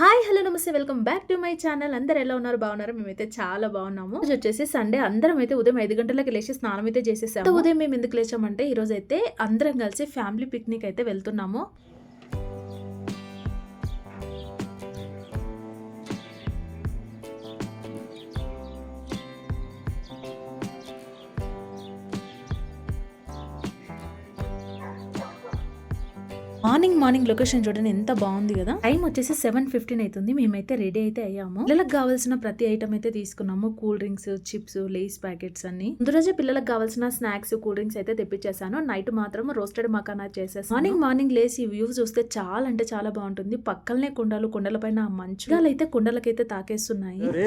Hi hello namaste welcome back to my channel. అందరు ఎలా ఉన్నారు? బాగున్నారు? మేమైతే చాలా బాగున్నాము. రోజు వచ్చేసి సండే. అందరం అయితే ఉదయం ఐదు గంటలకు లేచి స్నానం అయితే చేసేసాము. ఉదయం మేము ఎందుకు లేచామంటే ఈ రోజు అయితే అందరం కలిసి ఫ్యామిలీ పిక్నిక్ అయితే వెళ్తున్నాము. మార్నింగ్ మార్నింగ్ లొకేషన్ చూడండి ఎంత బాగుంది కదా. టైం వచ్చేసి సెవెన్ ఫిఫ్టీన్ అవుతుంది మేమైతే రెడీ అయితే అయ్యాము. పిల్లలకు కావాల్సిన ప్రతి ఐటమ్ అయితే తీసుకున్నాము cool drinks chips Lay's packets అన్ని. ముందు రోజే పిల్లలకు కావాల్సిన స్నాక్స్ కూల్ డ్రింక్స్ అయితే తెప్పించేసాను నైట్ మాత్రం రోస్టెడ్ మకానా చేసేసాను. మార్నింగ్ మార్నింగ్ లేసి వ్యూ చూస్తే చాలా అంటే చాలా బాగుంటుంది. పక్కలనే కొండలు కొండల పైన మంచు. అయితే కొండలకైతే తాకేస్తున్నాయి. अरे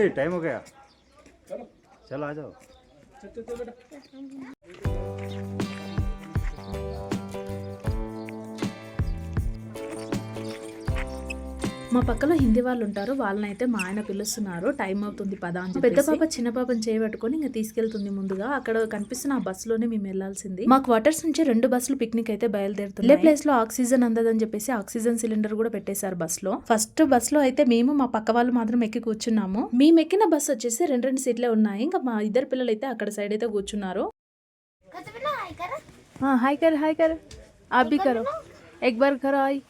మా పక్కలో హిందీ వాళ్ళు ఉంటారు వాళ్ళని అయితే మా ఆయన పిలుస్తున్నారు టైం అవుతుంది పదా అని పెద్ద పాప చిన్న పాపని చేయబట్టుకొని ఇంకా తీసుకెళ్తుంది ముందుగా అక్కడ కనిపిస్తున్న ఆ బస్సులోనే మేము వెళ్లాల్సింది మా క్వార్టర్స్ నుంచి రెండు బస్సులు పిక్నిక్ అయితే బయలుదేరుతున్నాయి ప్లేస్ లో ఆక్సిజన్ అందదని చెప్పేసి ఆక్సిజన్ సిలిండర్ కూడా పెట్టేశారు బస్ లో ఫస్ట్ బస్ లో అయితే మేము మా పక్క వాళ్ళు మాత్రం ఎక్కి కూర్చున్నాము మేము ఎక్కిన బస్ వచ్చేసి రెండు రెండు సీట్లే ఉన్నాయి ఇంకా మా ఇద్దరు పిల్లలు అయితే అక్కడ సైడ్ అయితే కూర్చున్నారు हाँ हाय कर हाय कर आप भी करो एक बार करो हाय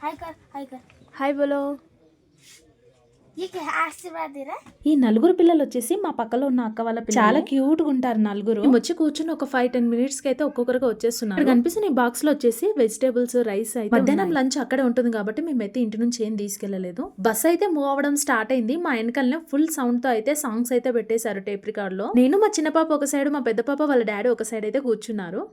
हाय कर हाय कर హాయ్ బలో. ఈ నలుగురు పిల్లలు వచ్చేసి మా పక్కలో ఉన్న అక్క వాళ్ళ చాలా క్యూట్గా ఉంటారు నలుగురు. వచ్చి కూర్చుని ఒక ఫైవ్ టెన్ మినిట్స్కి అయితే ఒక్కొక్కరుగా వచ్చేస్తున్నారు. కనిపిస్తున్న ఈ బాక్స్లో వచ్చేసి వెజిటేబుల్స్ రైస్ అయితే మధ్యాహ్నం లంచ్ అక్కడే ఉంటుంది కాబట్టి మేము అయితే ఇంటి నుంచి ఏం తీసుకెళ్ళలేదు బస్ అయితే మూవ్ అవడం స్టార్ట్ అయింది. మా వెనకాలనే ఫుల్ సౌండ్తో అయితే సాంగ్స్ అయితే పెట్టేశారు టేప్ రికార్డ్లో నేను మా చిన్న పాప ఒక సైడ్ మా పెద్ద పాప వాళ్ళ డాడీ ఒక సైడ్ అయితే కూర్చున్నారు.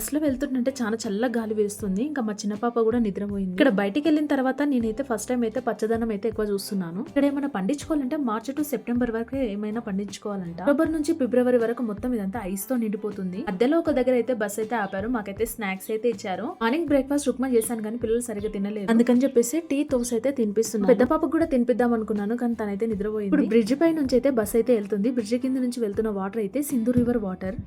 బస్సులో లో వెళ్తుంటే చాలా చల్ల గాలి వేస్తుంది. ఇంకా మా చిన్న పాప కూడా నిద్రపోయింది. ఇక్కడ బయటికి వెళ్ళిన తర్వాత నేనైతే ఫస్ట్ టైం అయితే పచ్చదనం అయితే ఎక్కువ చూస్తున్నాను. ఇక్కడ ఏమైనా పండించుకోవాలంటే మార్చి టు సెప్టెంబర్ వరకు ఏమైనా పండించుకోవాలంట. అక్టోబర్ నుంచి ఫిబ్రవరి వరకు మొత్తం ఇదంతా ఐస్తో నిండిపోతుంది. మధ్యలో ఒక దగ్గర అయితే బస్ అయితే ఆపారు. మాకైతే స్నాక్స్ అయితే ఇచ్చారు. మార్నింగ్ బ్రేక్ఫాస్ట్ ఉప్మా చేశాను కానీ పిల్లలు సరిగ్గా తినలేదు. అందుకని చెప్పేసి టీ తోస్ అయితే తినిపిస్తున్నాను. పెద్ద పాపకు కూడా తినిపిద్దాం అనుకున్నాను కానీ తనైతే నిద్రపోయింది. ఇప్పుడు బ్రిడ్జ్ పై నుంచి అయితే బస్ అయితే వెళ్తుంది. బ్రిడ్జ్ కింద నుంచి వెళ్తున్న వాటర్ అయితే సింధు రివర్ వాటర్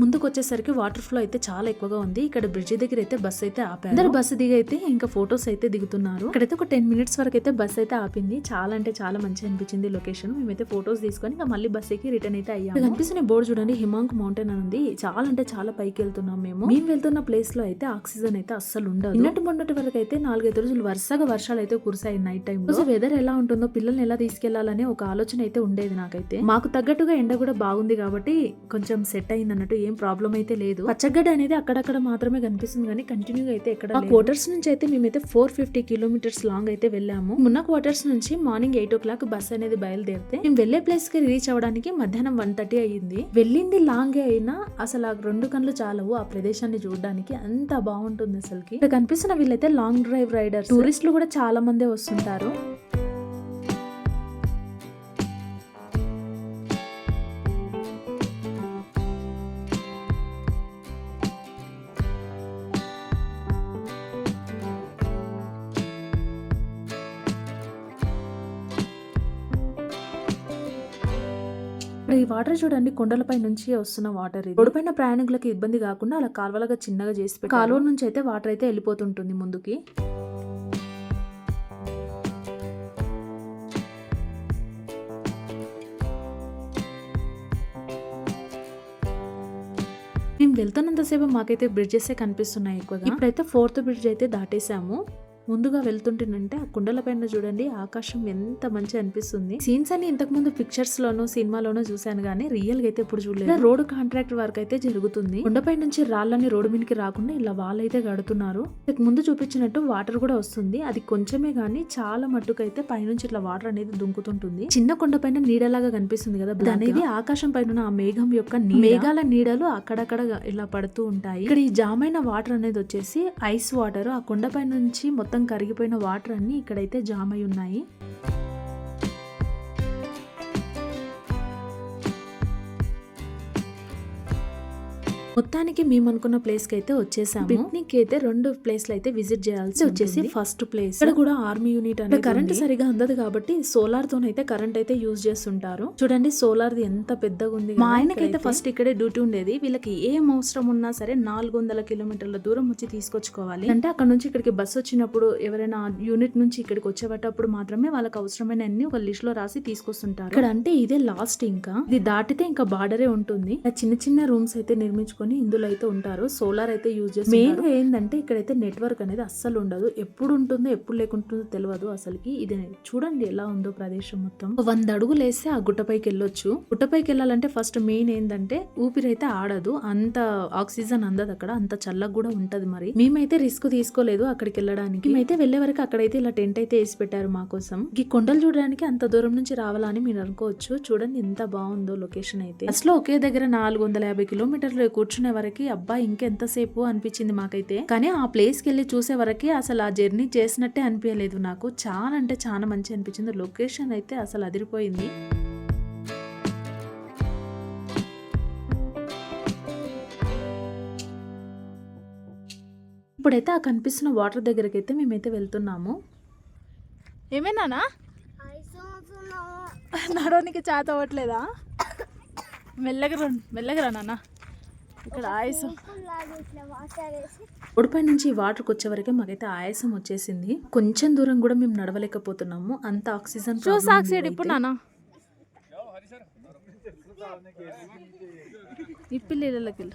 ముందుకు వచ్చేసరికి వాటర్ ఫ్లో అయితే చాలా ఎక్కువగా ఉంది. ఇక్కడ బ్రిడ్జ్ దగ్గర అయితే బస్ అయితే ఆపారు. అందరు బస్సు దిగి అయితే ఇంకా ఫొటోస్ అయితే దిగుతున్నారు. ఇక్కడైతే ఒక టెన్ మినిట్స్ వరకు అయితే బస్ అయితే ఆపింది. చాలా అంటే చాలా మంచి అనిపించింది లొకేషన్ మేమైతే ఫొటోస్ తీసుకొని ఇంకా మళ్ళీ బస్ ఎక్కి రిటర్న్ అయితే అయ్యాము. కనిపిస్తున్న బోర్డు చూడండి హిమాంక్ మౌంటైన్ అని ఉంది. చాలా అంటే చాలా పైకి వెళ్తున్నాం మేము. మేము వెళ్తున్న ప్లేస్లో అయితే ఆక్సిజన్ అయితే అస్సలు ఉండదు. నిన్నటి మొన్నటి వరకు అయితే నాలుగైదు రోజులు వరుసగా వర్షాలు అయితే కురిసాయి నైట్ టైం రోజు వెదర్ ఎలా ఉంటుందో పిల్లల్ని ఎలా తీసుకెళ్ళాలనే ఒక ఆలోచన అయితే ఉండేది నాకైతే. మాకు తగ్గట్టుగా ఎండ కూడా బాగుంది కాబట్టి కొంచెం సెట్ అయింది అన్నట్టు ఏం ప్రాబ్లం అయితే లేదు. పచ్చగడ్డ అనేది అక్కడక్కడ మాత్రమే కనిపిస్తుంది కానీ కంటిన్యూ అయితే ఎక్కడ క్వార్టర్స్ నుంచి అయితే మేమైతే ఫోర్ ఫిఫ్టీ కిలోమీటర్స్ లాంగ్ అయితే వెళ్ళాము. ఉన్న క్వార్టర్స్ నుంచి morning eight o'clock bus అనేది బయలుదేరితే మేము వెళ్ళే ప్లేస్కి రీచ్ అవ్వడానికి మధ్యాహ్నం వన్ థర్టీ అయ్యింది. వెళ్ళింది లాంగే అయినా అసలు ఆ రెండు కళ్ళు చాలవు ఆ ప్రదేశాన్ని చూడడానికి. అంత బాగుంటుంది అసలుకి. ఇక్కడ కనిపిస్తున్న వీళ్ళైతే లాంగ్ డ్రైవ్ రైడర్ టూరిస్టులు కూడా చాలా మందే వస్తుంటారు. వాటర్ చూడండి కొండలపై నుంచి వస్తున్న వాటర్ ఇది. రోడ్డు ప్రయాణికులకు ఇబ్బంది కాకుండా అలా కాలువలుగా చిన్నగా చేసి కాలువ నుంచి అయితే వాటర్ అయితే వెళ్ళిపోతుంటుంది ముందుకి. మేము వెళ్తున్నంతసేపు మాకైతే బ్రిడ్జెస్ కనిపిస్తున్నాయి ఎక్కువగా. ఇప్పుడైతే ఫోర్త్ బ్రిడ్జ్ అయితే దాటేసాము. ముందుగా వెళ్తుంటేనంటే ఆ కుండల పైన చూడండి ఆకాశం ఎంత మంచి అనిపిస్తుంది. సీన్స్ అని ఇంతకు ముందు పిక్చర్స్ లోను సినిమాలోనూ చూశాను కానీ రియల్గా అయితే ఇప్పుడు చూడలేదు. రోడ్ కాంట్రాక్ట్ వర్క్ అయితే జరుగుతుంది. కొండపై నుంచి రాళ్ళని రోడ్డు మీదకి రాకుండా ఇలా వాళ్ళు అయితే కడుతున్నారు. ఇంతకు ముందు చూపించినట్టు వాటర్ కూడా వస్తుంది. అది కొంచెమే గానీ చాలా మట్టుకు అయితే పైనుంచి ఇట్లా వాటర్ అనేది దుంకుతుంటుంది. చిన్న కొండ పైన నీడలాగా కనిపిస్తుంది కదా అనేది ఆకాశం పైన ఆ మేఘం యొక్క. మేఘాల నీడలు అక్కడక్కడ ఇలా పడుతూ ఉంటాయి. ఇక్కడ ఈ జామైన వాటర్ అనేది వచ్చేసి ఐస్ వాటర్ ఆ కొండపై నుంచి మొత్తం మొత్తం కరిగిపోయిన వాటర్ అన్ని ఇక్కడైతే జామ్ అయి ఉన్నాయి. మొత్తానికి మేము అనుకున్న ప్లేస్కి అయితే వచ్చేసాము. పిక్నిక్ అయితే రెండు ప్లేస్లు అయితే విజిట్ చేయాల్సి వచ్చేసి ఫస్ట్ ప్లేస్. ఇక్కడ కూడా ఆర్మీ యూనిట్ అంటే కరెంట్ సరిగా అందదు కాబట్టి సోలార్ తోనైతే కరెంట్ అయితే యూజ్ చేస్తుంటారు. చూడండి సోలార్ ది ఎంత పెద్దగా ఉంది మా ఆయనకైతే ఫస్ట్ ఇక్కడే డ్యూటీ ఉండేది. వీళ్ళకి ఏం అవసరం ఉన్నా సరే నాలుగు వందల కిలోమీటర్ల దూరం వచ్చి తీసుకొచ్చుకోవాలి. అంటే అక్కడ నుంచి ఇక్కడికి బస్సు వచ్చినప్పుడు ఎవరైనా యూనిట్ నుంచి ఇక్కడికి వచ్చేటప్పుడు మాత్రమే వాళ్ళకి అవసరమైన అన్ని ఒక లిస్ట్లో రాసి తీసుకొస్తుంటారు. ఇక్కడ అంటే ఇదే లాస్ట్ ఇంకా. ఇది దాటితే ఇంకా బార్డరే ఉంటుంది. చిన్న చిన్న రూమ్స్ అయితే నిర్మించుకొని ఇందులో అయితే ఉంటారు. సోలార్ అయితే యూజ్ చేస్తారు మెయిన్ ఏంటంటే ఇక్కడైతే నెట్వర్క్ అనేది అస్సలు ఉండదు. ఎప్పుడు ఉంటుందో ఎప్పుడు లేకుంటుందో తెలియదు అసలుకి. ఇది చూడండి ఎలా ఉందో ప్రదేశం మొత్తం. వంద అడుగులు వేస్తే ఆ గుట్టపైకి వెళ్ళొచ్చు. గుట్టపైకి వెళ్ళాలంటే ఫస్ట్ మెయిన్ ఏంటంటే ఊపిరి అయితే ఆడదు. అంత ఆక్సిజన్ అందదు అక్కడ. అంత చల్లగా కూడా ఉంటది మరి. మేమైతే రిస్క్ తీసుకోలేదు అక్కడికి వెళ్ళడానికి. మేమైతే వెళ్ళే వరకు అక్కడైతే ఇలా టెంట్ అయితే వేసి పెట్టారు మా కోసం. ఈ కొండలు చూడడానికి అంత దూరం నుంచి రావాలని మీరు అనుకోవచ్చు. చూడండి ఎంత బాగుందో లొకేషన్ అయితే. అసలు ఒకే దగ్గర నాలుగు వందల యాభై కిలోమీటర్లు కూర్చునే వరకు అబ్బా ఇంకెంతసేపు అనిపించింది మాకైతే. కానీ ఆ ప్లేస్కి వెళ్ళి చూసే వరకే అసలు ఆ జర్నీ చేసినట్టే అనిపించలేదు నాకు. చాలా అంటే చాలా మంచి అనిపించింది. లొకేషన్ అయితే అసలు అదిరిపోయింది. ఇప్పుడైతే ఆ కనిపిస్తున్న వాటర్ దగ్గరికి అయితే మేమైతే వెళ్తున్నాము. ఏమేనానా అవుతున్నావు నడవనికి చేత అవ్వట్లేదా? మెల్లగా రా మెల్లగా రా నాన్న. ఇక్కడ ఆయుసం. ఉడిపై నుంచి వాటర్కి వచ్చే వరకే మాకైతే ఆయాసం వచ్చేసింది. కొంచెం దూరం కూడా మేము నడవలేకపోతున్నాము. అంత ఆక్సిజన్ ఇప్పుడు నాన్న ఇప్పి నీళ్ళకి వెళ్ళు.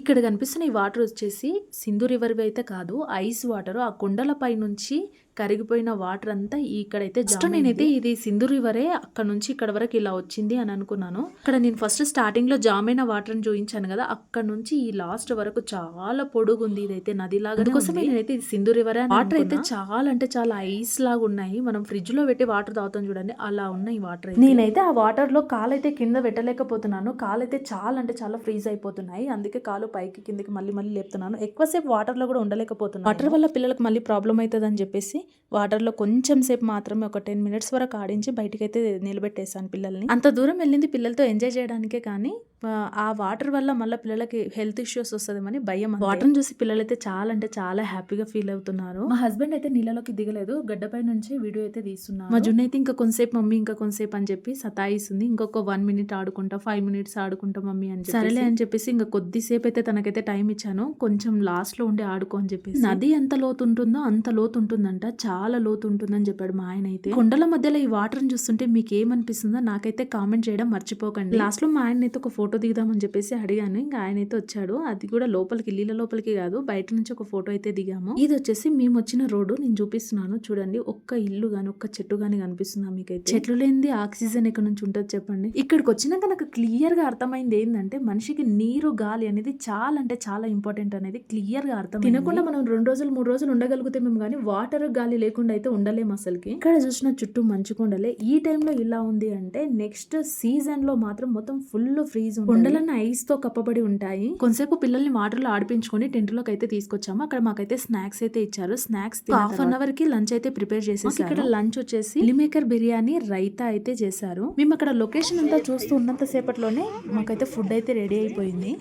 ఇక్కడ కనిపిస్తున్న ఈ వాటర్ వచ్చేసి సింధు రివర్ అయితే కాదు ఐస్ వాటర్. ఆ కొండల పై నుంచి కరిగిపోయిన వాటర్ అంతా ఇక్కడైతే జస్ట్ నేనైతే ఇది సింధు రివరే అక్కడ నుంచి ఇక్కడ వరకు ఇలా వచ్చింది అని అనుకున్నాను. ఇక్కడ నేను ఫస్ట్ స్టార్టింగ్లో జామ్ అయిన వాటర్ చూపించాను కదా అక్కడ నుంచి ఈ లాస్ట్ వరకు చాలా పొడుగు ఉంది ఇదైతే నదిలాగా అందుకోసమే నేనైతే ఇది సింధు రివరే వాటర్ అయితే చాలా అంటే చాలా ఐస్ లాగా ఉన్నాయి. మనం ఫ్రిడ్జ్లో పెట్టి వాటర్ తాగుతాం చూడండి అలా ఉన్నాయి వాటర్ నేనైతే ఆ వాటర్లో కాలైతే కింద పెట్టలేకపోతున్నాను. కాలైతే చాలా అంటే చాలా ఫ్రీజ్ అయిపోతున్నాయి. అందుకే కాలు పైకి కిందకి మళ్ళీ మళ్ళీ లేపుతున్నాను. ఎక్కువసేపు వాటర్లో కూడా ఉండలేకపోతున్నాను. వాటర్ వల్ల పిల్లలకు మళ్ళీ ప్రాబ్లం అవుతుంది అని చెప్పేసి వాటర్లో కొంచెం సేపు మాత్రమే ఒక టెన్ మినిట్స్ వరకు ఆడించి బయటికి అయితే నిలబెట్టేశాను పిల్లల్ని. అంత దూరం వెళ్ళింది పిల్లలతో ఎంజాయ్ చేయడానికే కానీ ఆ, వాటర్ వల్ల మళ్ళీ పిల్లలకి హెల్త్ ఇష్యూస్ వస్తుందేమని భయం వాటర్ చూసి పిల్లలైతే చాలా అంటే చాలా హ్యాపీగా ఫీల్ అవుతున్నారు. మా హస్బెండ్ అయితే నీళ్ళలోకి దిగలేదు గడ్డపై నుంచి వీడియో అయితే తీస్తున్నారు. మా జున్ను అయితే ఇంకా కొంతసేపు మమ్మీ ఇంకా కొంతసేపు అని చెప్పి సతాయిస్తుంది. ఇంకొక వన్ మినిట్ ఆడుకుంటా ఫైవ్ మినిట్స్ ఆడుకుంటా మమ్మీ అని చెప్పి సరేలే అని చెప్పేసి ఇంకా కొద్దిసేపు అయితే తనకైతే టైం ఇచ్చాను. కొంచెం లాస్ట్లో ఉండి ఆడుకో అని చెప్పేసి. నది ఎంత లోతు ఉంటుందో అంత లోతు ఉంటుందంట. చాలా లోతు ఉంటుందని చెప్పాడు మా ఆయన అయితే. కొండల మధ్యలో ఈ వాటర్ చూస్తుంటే మీకు ఏమనిపిస్తుందో నాకైతే కామెంట్ చేయడం మర్చిపోకండి. లాస్ట్లో మా ఆయన అయితే ఒక ఫోటో ఫోటో దిగుదామని చెప్పేసి అడిగాను. ఇంకా ఆయన అయితే వచ్చాడు. అది కూడా లోపలికి నీళ్ళ లోపలికి కాదు బయట నుంచి ఒక ఫోటో అయితే దిగాము. ఇది వచ్చేసి మేము వచ్చిన రోడ్డు. నేను చూపిస్తున్నాను చూడండి. ఒక్క ఇల్లు గాని ఒక్క చెట్టు గాని కనిపిస్తుందా మీకైతే? చెట్లు లేనిది ఆక్సిజన్ ఎక్కడ నుంచి ఉంటుంది చెప్పండి? ఇక్కడికి వచ్చినాక నాకు క్లియర్గా అర్థమైంది ఏంటంటే మనిషికి నీరు గాలి అనేది చాలా అంటే చాలా ఇంపార్టెంట్ అనేది క్లియర్గా అర్థం తినకుండా మనం రెండు రోజులు మూడు రోజులు ఉండగలిగితే మేము కానీ వాటర్ గాలి లేకుండా అయితే ఉండలేము అసలుకి. ఇక్కడ చూసిన చుట్టూ మంచుకుండలే. ఈ టైంలో ఇలా ఉంది అంటే నెక్స్ట్ సీజన్లో మాత్రం మొత్తం ఫుల్ ఫ్రీజ్ కొండలన్నీ ఐస్తో కప్పబడి ఉంటాయి. కొంతసేపు పిల్లల్ని వాటర్లో ఆడిపించుకొని టెంట్లోకి అయితే తీసుకొచ్చాము. అక్కడ మాకైతే స్నాక్స్ అయితే ఇచ్చారు. స్నాక్స్ హాఫ్ అన్ అవర్కి లంచ్ అయితే ప్రిపేర్ చేసేసి ఇక్కడ లంచ్ వచ్చేసి మిల్మేకర్ బిర్యానీ రైతా అయితే చేశారు. మేము అక్కడ లొకేషన్ అంతా చూస్తూ ఉన్నంత సేపట్లోనే మాకైతే ఫుడ్ అయితే రెడీ అయిపోయింది.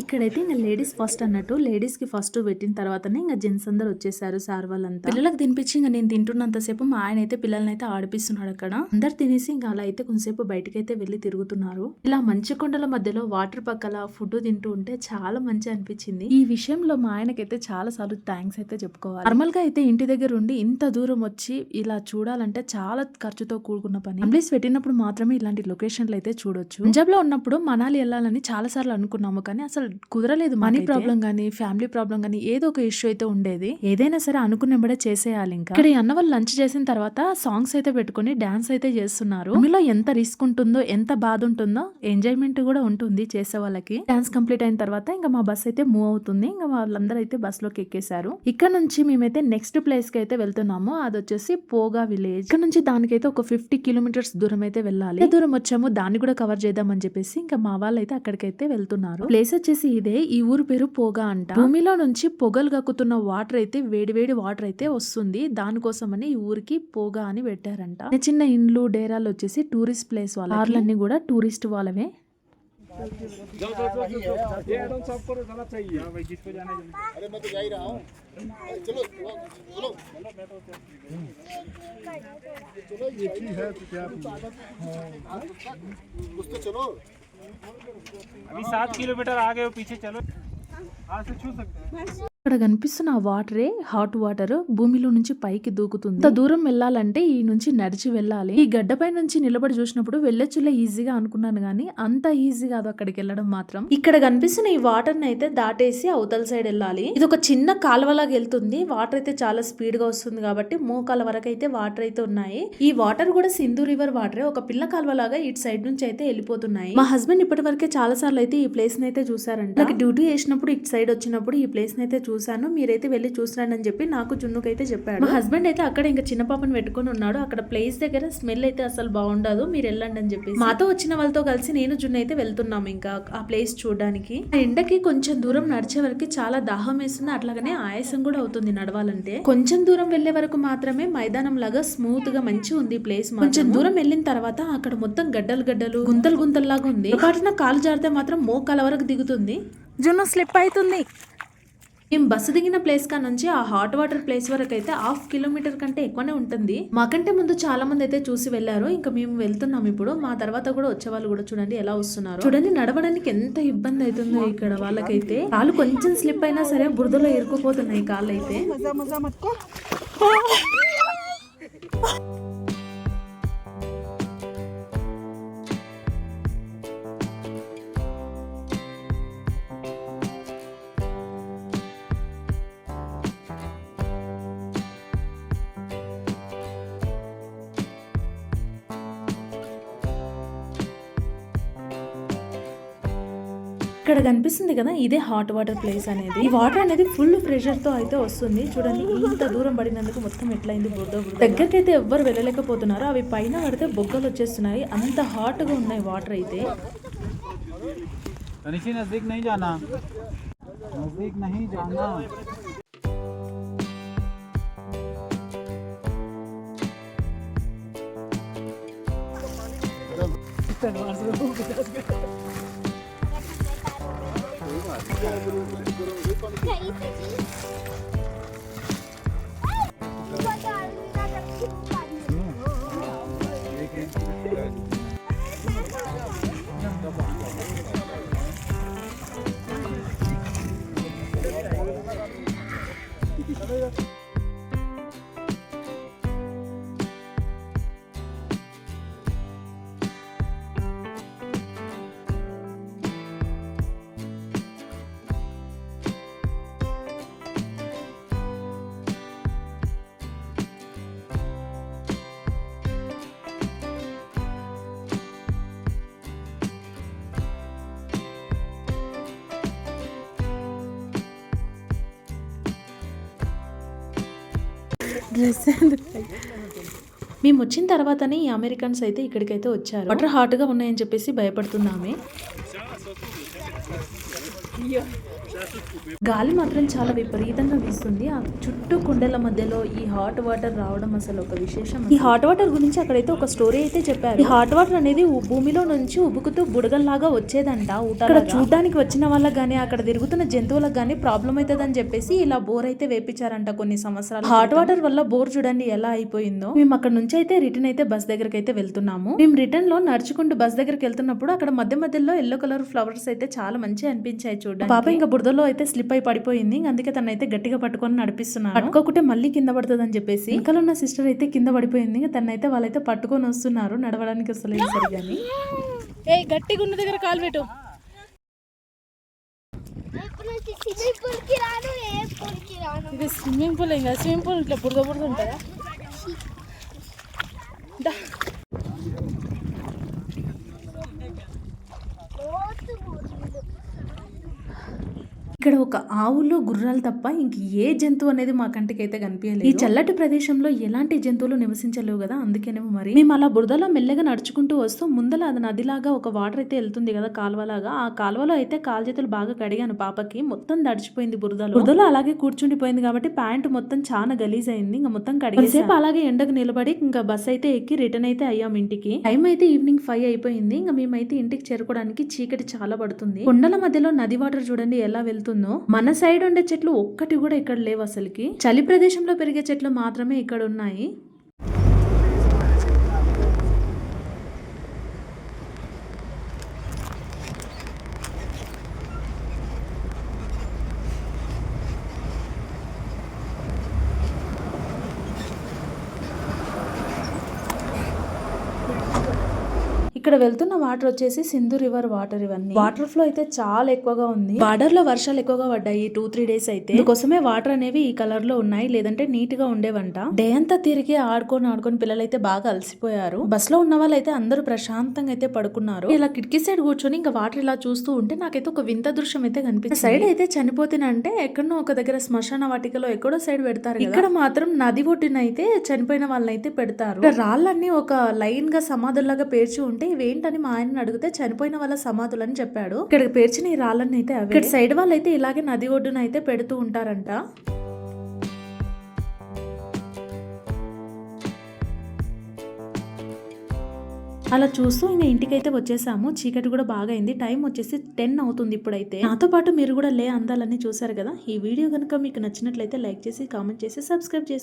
ఇక్కడైతే ఇంకా లేడీస్ ఫస్ట్ అన్నట్టు లేడీస్కి ఫస్ట్ పెట్టిన తర్వాతనే ఇంకా జెంట్స్ అందరు వచ్చేసారు సార్ వాళ్ళంతా. పిల్లలకు తినిపించి ఇంకా నేను తింటున్నంతసేపు మా ఆయన అయితే పిల్లల్ని అయితే ఆడిపిస్తున్నాడు అక్కడ. అందరు తినేసి ఇంకా అలా అయితే కొంతసేపు బయటకి అయితే వెళ్ళి తిరుగుతున్నారు. ఇలా మంచి కొండల మధ్యలో వాటర్ పక్కల ఫుడ్ తింటూ ఉంటే చాలా మంచి అనిపించింది. ఈ విషయంలో మా ఆయనకైతే చాలా సార్లు థ్యాంక్స్ అయితే చెప్పుకోవాలి. నార్మల్గా అయితే ఇంటి దగ్గర ఉండి ఇంత దూరం వచ్చి ఇలా చూడాలంటే చాలా ఖర్చుతో కూడుకున్న పని. అంబ్లేస్ పెట్టినప్పుడు మాత్రమే ఇలాంటి లొకేషన్లు అయితే చూడొచ్చు. పంజాబ్లో ఉన్నప్పుడు మనాలి వెళ్ళాలని చాలా సార్లు అనుకున్నాము కానీ అసలు అసలు కుదరలేదు మనీ ప్రాబ్లం గానీ ఫ్యామిలీ ప్రాబ్లం గానీ ఏదో ఒక ఇష్యూ అయితే ఉండేది. ఏదైనా సరే అనుకున్నప్పుడే చేసేయాలి ఇంకా. ఇక్కడ అన్న వాళ్ళు లంచ్ చేసిన తర్వాత సాంగ్స్ అయితే పెట్టుకొని డాన్స్ అయితే చేస్తున్నారు. మీలో ఎంత రిస్క్ ఉంటుందో ఎంత బాధ ఉంటుందో ఎంజాయ్మెంట్ కూడా ఉంటుంది చేసే వాళ్ళకి. డాన్స్ కంప్లీట్ అయిన తర్వాత ఇంకా మా బస్ అయితే మూవ్ అవుతుంది. ఇంకా వాళ్ళందరూ అయితే బస్లోకి ఎక్కేశారు. ఇక్కడ నుంచి మేమైతే నెక్స్ట్ ప్లేస్కి అయితే వెళ్తున్నాము. అది వచ్చేసి పోగా విలేజ్. ఇక్కడ నుంచి దానికైతే ఒక ఫిఫ్టీ కిలోమీటర్స్ దూరం అయితే వెళ్ళాలి. దూరం వచ్చాము దాన్ని కూడా కవర్ చేద్దామని చెప్పేసి ఇంకా మా వాళ్ళు అయితే అక్కడికైతే వెళ్తున్నారు. ప్లేస్ వచ్చేసి ఇదే ఈ ఊరు పేరు పోగా అంట భూమిలో నుంచి పొగలు కక్కుతున్న వాటర్ అయితే వేడి వేడి వాటర్ అయితే వస్తుంది దానికోసమని ఈ ఊరికి పోగా అని పెట్టారంట చిన్న చిన్న ఇండ్లు డేరాలు వచ్చేసి టూరిస్ట్ ప్లేస్ వాళ్ళ కార్లన్నీ కూడా టూరిస్ట్ వాళ్ళవే अभी सात किलोमीटर आगे और पीछे चलो। आज से छू सकते हैं। ఇక్కడ కనిపిస్తున్న వాటరే హాట్ వాటర్ భూమిలో నుంచి పైకి దూకుతుంది. ఇంత దూరం వెళ్ళాలంటే ఈ నుంచి నడిచి వెళ్ళాలి. ఈ గడ్డపై నుంచి నిలబడి చూసినప్పుడు వెళ్ళొచ్చులే ఈజీగా అనుకున్నాను గానీ అంత ఈజీ కాదు అక్కడికి వెళ్ళడం మాత్రం. ఇక్కడ కనిపిస్తున్న ఈ వాటర్ని అయితే దాటేసి అవతల సైడ్ వెళ్ళాలి. ఇది ఒక చిన్న కాలువలాగా వెళ్తుంది. వాటర్ అయితే చాలా స్పీడ్గా వస్తుంది కాబట్టి మోకాల వరకు అయితే వాటర్ అయితే ఉన్నాయి. ఈ వాటర్ కూడా సింధు రివర్ వాటరే. ఒక పిల్ల కాలువలాగా ఇటు సైడ్ నుంచి అయితే వెళ్ళిపోతున్నాయి. మా హస్బెండ్ ఇప్పటి వరకే చాలా సార్లు అయితే ఈ ప్లేస్ని అయితే చూసారంట డ్యూటీ చేసినప్పుడు ఇటు సైడ్ వచ్చినప్పుడు ఈ ప్లేస్ని అయితే చూసాను మీరైతే వెళ్ళి చూసిరండి అని చెప్పి నాకు జున్నుకైతే చెప్పాడు. మా హస్బెండ్ అయితే అక్కడ ఇంకా చిన్న పాపను పెట్టుకొని ఉన్నాడు. అక్కడ ప్లేస్ దగ్గర స్మెల్ అయితే అసలు బాగుండదు మీరు వెళ్ళండి అని చెప్పి మాతో వచ్చిన వాళ్ళతో కలిసి నేను జున్ను అయితే వెళ్తున్నాము ఇంకా ఆ ప్లేస్ చూడడానికి. ఆ ఎండకి కొంచెం దూరం నడిచే వరకు చాలా దాహం వేస్తుంది అట్లాగనే ఆయాసం కూడా అవుతుంది నడవాలంటే. కొంచెం దూరం వెళ్ళే వరకు మాత్రమే మైదానం లాగా స్మూత్గా మంచి ఉంది ప్లేస్ కొంచెం దూరం వెళ్ళిన తర్వాత అక్కడ మొత్తం గడ్డలు గడ్డలు గుంతలు గుంతల్లాగా ఉంది. పాటున కాలు జారితే మాత్రం మోకాల వరకు దిగుతుంది. జున్ను స్లిప్ అవుతుంది మేము బస్సు దిగిన ప్లేస్ కా నుంచి ఆ హాట్ వాటర్ ప్లేస్ వరకు అయితే హాఫ్ కిలోమీటర్ కంటే ఎక్కువనే ఉంటుంది. మాకంటే ముందు చాలా మంది అయితే చూసి వెళ్ళారు. ఇంకా మేము వెళ్తున్నాం ఇప్పుడు. మా తర్వాత కూడా వచ్చే వాళ్ళు కూడా చూడండి ఎలా వస్తున్నారు. చూడండి నడవడానికి ఎంత ఇబ్బంది అవుతుందో ఇక్కడ వాళ్ళకైతే. కాళ్ళు కొంచెం స్లిప్ అయినా సరే బురదలో ఇరుక్కుపోతున్నాయి కాళ్ళు అయితే ఇక్కడ కనిపిస్తుంది కదా ఇదే హాట్ వాటర్ ప్లేస్ అనేది. ఈ వాటర్ అనేది ఫుల్ ప్రెషర్తో అయితే వస్తుంది. చూడండి ఇంత దూరం పడినందుకు మొత్తం ఎట్లయింది బుర్ద దగ్గరికి అయితే ఎవ్వరు వెళ్ళలేకపోతున్నారు. అవి పైన పడితే బొగ్గలు వచ్చేస్తున్నాయి. అంత హాట్గా ఉన్నాయి వాటర్ అయితే. Que? Ai. డ్రెస్ మేము వచ్చిన తర్వాతనే ఈ అమెరికన్స్ అయితే ఇక్కడికైతే వచ్చారు. వాటర్ హాట్గా ఉన్నాయని చెప్పేసి భయపడుతున్నామే. గాలి మాత్రం చాలా విపరీతంగా వీస్తుంది. ఆ చుట్టూ కొండల మధ్యలో ఈ హాట్ వాటర్ రావడం అసలు ఒక విశేషం. ఈ హాట్ వాటర్ గురించి అక్కడైతే ఒక స్టోరీ అయితే చెప్పారు. ఈ హాట్ వాటర్ అనేది భూమిలో నుంచి ఉబుకుతూ బుడగల్లాగా వచ్చేదంట అక్కడ చూడడానికి వచ్చిన వాళ్ళకి గానీ అక్కడ తిరుగుతున్న జంతువులకు గానీ ప్రాబ్లం అవుతుందని చెప్పేసి ఇలా బోర్ అయితే వేపించారంట కొన్ని సంవత్సరాలు హాట్ వాటర్ వల్ల బోర్ చూడండి ఎలా అయిపోయిందో. మేము అక్కడ నుంచి అయితే రిటర్న్ అయితే బస్ దగ్గరికి అయితే వెళ్తున్నాము. మేము రిటర్న్లో నడుచుకుంటూ బస్ దగ్గరికి వెళ్తున్నప్పుడు అక్కడ మధ్య మధ్యలో ఎల్లో కలర్ ఫ్లవర్స్ అయితే చాలా మంచిగా అనిపించాయి చూడండి పాప ఇంకా బురదలో అయితే స్లిప్ అయి పడిపోయింది. అందుకే తను అయితే గట్టిగా పట్టుకొని నడిపిస్తున్నాను. పట్టుకోకుంటే మళ్ళీ కింద పడుతుంది అని చెప్పేసి. ఇంకా ఉన్న సిస్టర్ అయితే కింద పడిపోయింది. తనైతే వాళ్ళైతే పట్టుకొని వస్తున్నారు. నడవడానికి వస్తలేదు సరిగాని ఏ గట్టిగా ఉన్న దగ్గర కాలు పెట్టు. ఇది స్విమ్మింగ్ పూల్ ఇంకా స్విమ్మింగ్ పూల్ ఇట్లా బురద బురద ఉంటుందా దా. లోతు బోర్లు. ఇక్కడ ఒక ఆవులు గుర్రాలు తప్ప ఇంక ఏ జంతువు అనేది మా కంటికైతే కనిపించలేదు. ఈ చల్లటి ప్రదేశంలో ఎలాంటి జంతువులు నివసించలేవు కదా అందుకేనేమో మరి. మేము అలా బురదలో మెల్లగా నడుచుకుంటూ వస్తూ ముందల అది నదిలాగా ఒక వాటర్ అయితే వెళ్తుంది కదా కాలువలాగా. ఆ కాలువలో అయితే కాలు చేతులు బాగా కడిగాను పాపకి. మొత్తం తడిచిపోయింది బురదలో. బురదలో అలాగే కూర్చుండిపోయింది కాబట్టి ప్యాంట్ మొత్తం చాలా గలీజ్ అయింది ఇంకా మొత్తం కడిగేసేపు అలాగే ఎండకు నిలబడి ఇంకా బస్ అయితే ఎక్కి రిటర్న్ అయితే అయ్యాం ఇంటికి. టైం అయితే ఈవినింగ్ ఫైవ్ అయిపోయింది. ఇంకా మేమైతే ఇంటికి చేరుకోవడానికి చీకటి చాలా పడుతుంది. కొండల మధ్యలో నది వాటర్ చూడండి ఎలా వెళ్తుందో మన సైడ్ ఉండే చెట్లు ఒక్కటి కూడా ఇక్కడ లేవు అసలుకి. చలి ప్రదేశంలో పెరిగే చెట్లు మాత్రమే ఇక్కడ ఉన్నాయి ఇక్కడ వెళ్తున్న వాటర్ వచ్చేసి సింధు రివర్ వాటర్ ఇవన్నీ. వాటర్ ఫ్లో అయితే చాలా ఎక్కువగా ఉంది. బార్డర్లో వర్షాలు ఎక్కువగా పడ్డాయి టూ త్రీ డేస్ అయితే. అందుకోసమే వాటర్ అనేవి ఈ కలర్లో ఉన్నాయి. లేదంటే నీట్గా ఉండేవంట. డే అంతా తిరిగి ఆడుకొని ఆడుకొని పిల్లలు అయితే బాగా అలసిపోయారు. బస్లో ఉన్న వాళ్ళు అయితే అందరూ ప్రశాంతంగా అయితే పడుకున్నారు. ఇలా కిటికీ సైడ్ కూర్చొని ఇంకా వాటర్ ఇలా చూస్తూ ఉంటే నాకైతే ఒక వింత దృశ్యం అయితే కనిపిస్తుంది. సైడ్ అయితే చనిపోతేనంటే ఎక్కడనో ఒక దగ్గర శ్మశాన వాటికలో ఎక్కడో సైడ్ పెడతారు. ఇక్కడ మాత్రం నది ఒడ్డున అయితే చనిపోయిన వాళ్ళని అయితే పెడతారు రాళ్ళన్నీ ఒక లైన్గా సమాధుల్లాగా పేర్చి ఉంటే ఇవేంటని మా ఆయన అడిగితే చనిపోయిన వాళ్ళ సమాధులు అని చెప్పాడు. ఇక్కడ పేర్చిన ఈ రాళ్ళని అయితే ఇక్కడ సైడ్ వాళ్ళు అయితే ఇలాగే నది ఒడ్డున అయితే పెడుతూ ఉంటారంట. అలా చూస్తూ ఇంకా ఇంటికైతే వచ్చేసాము. చీకటి కూడా బాగా అయింది. టైం వచ్చేసి టెన్ అవుతుంది ఇప్పుడైతే. నాతో పాటు మీరు కూడా లే అందాలన్నీ చూసారు కదా. ఈ వీడియో కనుక మీకు నచ్చినట్లయితే లైక్ చేసి కామెంట్ చేసి సబ్స్క్రైబ్ చేసి